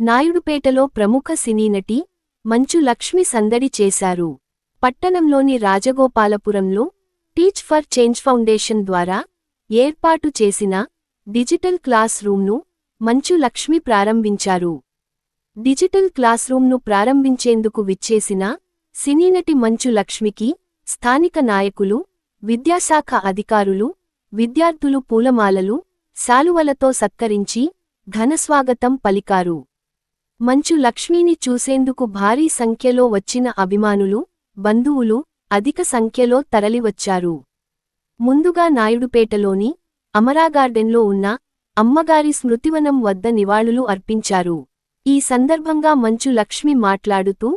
నాయుడుపేటలో ప్రముఖ సినీ నటి మంచు లక్ష్మి సందడి చేశారు. పట్టణంలోని రాజగోపాలపురంలో టీచ్ ఫర్ చేంజ్ ఫౌండేషన్ ద్వారా ఏర్పాటు చేసిన డిజిటల్ క్లాస్ రూమ్ను మంచు లక్ష్మి ప్రారంభించారు. డిజిటల్ క్లాస్ రూమ్ను ప్రారంభించేందుకు విచ్చేసిన సినీనటి మంచు లక్ష్మికి స్థానిక నాయకులు విద్యాశాఖ అధికారులు విద్యార్థులు పూలమాలలు శాలువలతో సత్కరించి ఘనస్వాగతం పలికారు. మంచు లక్ష్మిని చూసేందుకు భారీ సంఖ్యలో వచ్చిన అభిమానులు బంధువులు అధిక సంఖ్యలో తరలివచ్చారు. ముందుగా నాయుడుపేటలోని అమరాగార్డెన్లో ఉన్న అమ్మగారి స్మృతివనం వద్ద నివాళులు అర్పించారు. ఈ సందర్భంగా మంచు లక్ష్మి మాట్లాడుతూ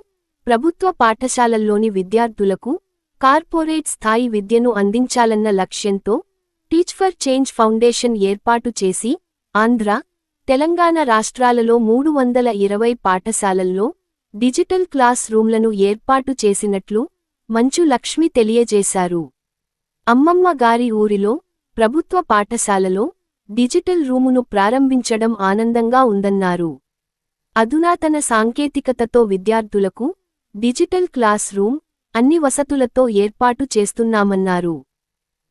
ప్రభుత్వ పాఠశాలల్లోని విద్యార్థులకు కార్పొరేట్ స్థాయి విద్యను అందించాలన్న లక్ష్యంతో టీచ్ ఫర్ చేంజ్ ఫౌండేషన్ ఏర్పాటు చేసి ఆంధ్ర తెలంగాణ రాష్ట్రాలలో మూడు వందల ఇరవై పాఠశాలల్లో డిజిటల్ క్లాస్ రూమ్లను ఏర్పాటు చేసినట్లు మంచు లక్ష్మి తెలియజేశారు. అమ్మమ్మ గారి ఊరిలో ప్రభుత్వ పాఠశాలలో డిజిటల్ రూమును ప్రారంభించడం ఆనందంగా ఉందన్నారు. అధునాతన సాంకేతికతతో విద్యార్థులకు డిజిటల్ క్లాస్ రూమ్ అన్ని వసతులతో ఏర్పాటు చేస్తున్నామన్నారు.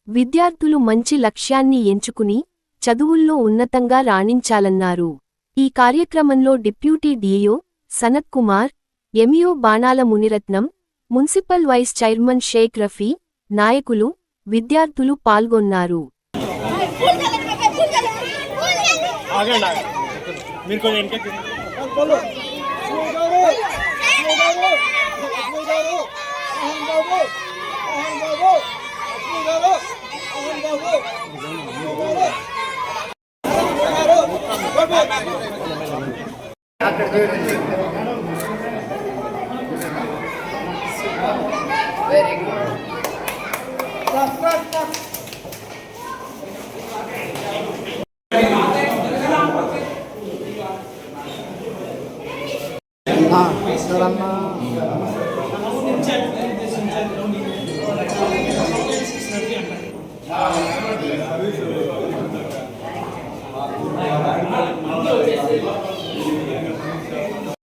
విద్యార్థులు మంచి లక్ష్యాన్ని ఎంచుకుని చదువుల్లో ఉన్నతంగా రాణించాలన్నారు. ఈ కార్యక్రమంలో deputy DEO Sanath Kumar MEO Banala Muniratnam municipal vice chairman Sheikh Rafi నాయకులు విద్యార్థులు పాల్గొన్నారు. ఆగండి ఆగండి. మీరు కొంచెం వెనక్కి వెరీ గుడ్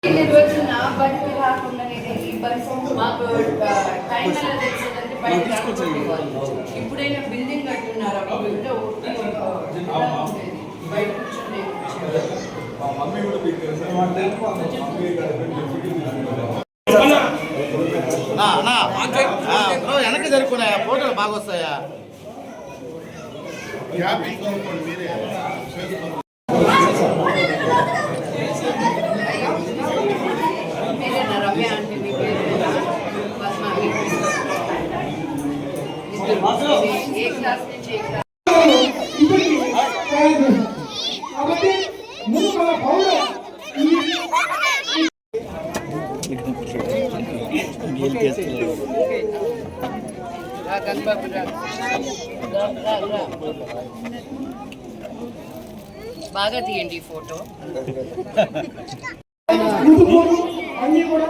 ఇన్ని రోజులు నా బడికి రాకుండా నేను ఈ బడి మాకు టైం ఎలా తెలిసిందంటే బయట రాకపోయేవాళ్ళు. ఇప్పుడైనా బిల్డింగ్ కట్టున్నారు? అప్పుడు ఒకటి. బయట వెనక్కి జరుపుకున్నాయా ఫోటోలు బాగా వస్తాయా బాగా తీయండి ఫోటో. యూనిఫామ్ అన్ని కూడా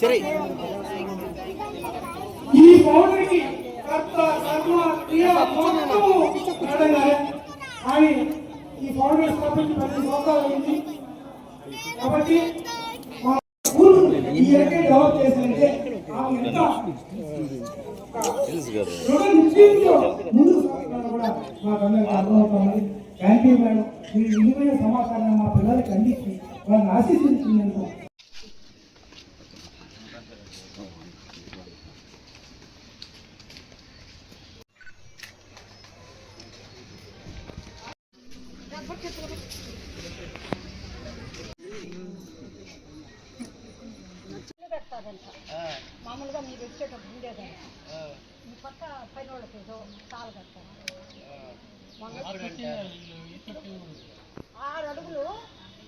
సరే ఈ పౌరుడికి కర్త కర్మ క్రియ మొత్తము అడగాలి అని ఈ పౌరుడు స్థాపించి పది సంవత్సరాలు అయింది. కాబట్టి మా స్కూల్ ఈ డెవలప్ చేసిందంటే ఆమె సమాచారాన్ని మా పిల్లలకి అందించి వాళ్ళని మామూలుగా మీరు వచ్చేటప్పుడు ఉండేదండి ఈ పక్క పైన వాళ్ళకి ఏదో ఆరు అడుగులు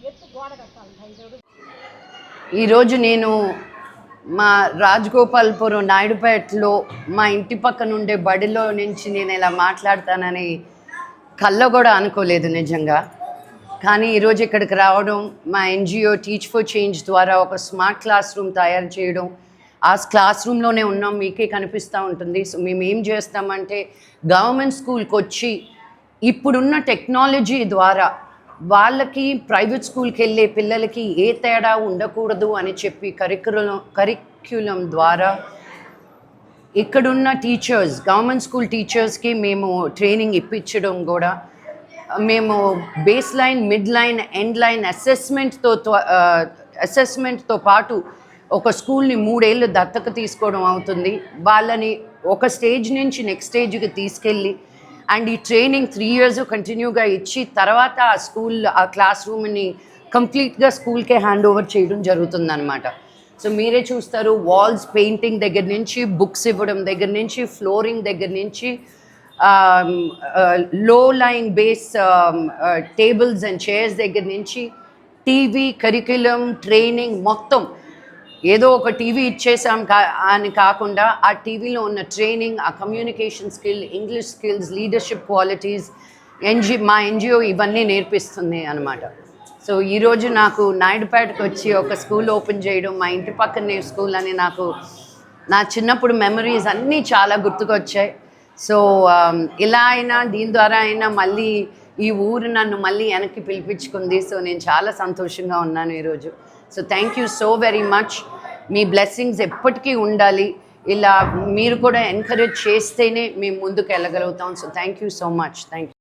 ఎత్తు గోడ కట్టాలి. ఐదు అడుగులు. ఈరోజు నేను మా రాజగోపాల్పురం నాయుడుపేటలో మా ఇంటి పక్కన ఉండే బడిలో నుంచి నేను ఇలా మాట్లాడతానని కల్లో కూడా అనుకోలేదు నిజంగా. కానీ ఈరోజు ఇక్కడికి రావడం మా ఎన్జిఓ టీచ్ ఫర్ చేంజ్ ద్వారా ఒక స్మార్ట్ క్లాస్ రూమ్ తయారు చేయడం ఆ క్లాస్ రూమ్లోనే ఉన్నాం మీకే కనిపిస్తూ ఉంటుంది. సో మేము ఏం చేస్తామంటే గవర్నమెంట్ స్కూల్కి వచ్చి ఇప్పుడున్న టెక్నాలజీ ద్వారా వాళ్ళకి ప్రైవేట్ స్కూల్కి వెళ్ళే పిల్లలకి ఏ తేడా ఉండకూడదు అని చెప్పి కరికులం కరిక్యులం ద్వారా ఇక్కడున్న టీచర్స్ గవర్నమెంట్ స్కూల్ టీచర్స్కి మేము ట్రైనింగ్ ఇప్పించడం కూడా మేము base line mid line end line అసెస్మెంట్తో అసెస్మెంట్తో పాటు ఒక స్కూల్ని మూడేళ్ళు దత్తక తీసుకోవడం అవుతుంది. వాళ్ళని ఒక స్టేజ్ నుంచి నెక్స్ట్ స్టేజ్కి తీసుకెళ్ళి అండ్ ఈ ట్రైనింగ్ త్రీ ఇయర్స్ కంటిన్యూగా ఇచ్చి తర్వాత ఆ స్కూల్ ఆ క్లాస్ రూమ్ని కంప్లీట్గా స్కూల్కే హ్యాండ్ ఓవర్ చేయడం జరుగుతుందన్నమాట. సో మీరే చూస్తారు వాల్స్ పెయింటింగ్ దగ్గర నుంచి బుక్స్ ఇవ్వడం దగ్గర నుంచి ఫ్లోరింగ్ దగ్గర నుంచి లో line base tables and chairs దగ్గర నుంచి టీవీ కరికులం ట్రైనింగ్ మొత్తం ఏదో ఒక టీవీ ఇచ్చేసాం కా అని కాకుండా ఆ టీవీలో ఉన్న ట్రైనింగ్ ఆ communication skill English skills leadership qualities NG మా ఎన్జిఓ ఇవన్నీ నేర్పిస్తుంది అనమాట సో ఈరోజు నాకు నాయుడుపేటకు వచ్చి ఒక స్కూల్ ఓపెన్ చేయడం మా ఇంటి పక్కనే స్కూల్ అని నాకు నా చిన్నప్పుడు మెమరీస్ అన్నీ చాలా గుర్తుకొచ్చాయి. సో ఇలా అయినా దీని ద్వారా అయినా మళ్ళీ ఈ ఊరు నన్ను మళ్ళీ వెనక్కి పిలిపించుకుంది. సో నేను చాలా సంతోషంగా ఉన్నాను ఈరోజు. So thank you so very much me blessings ఎప్పటికీ ఉండాలి. ఇలా మీరు కూడా ఎంకరేజ్ చేస్తేనే మేము ముందుకు వెళ్ళగలుగుతాం. So thank you so much thank you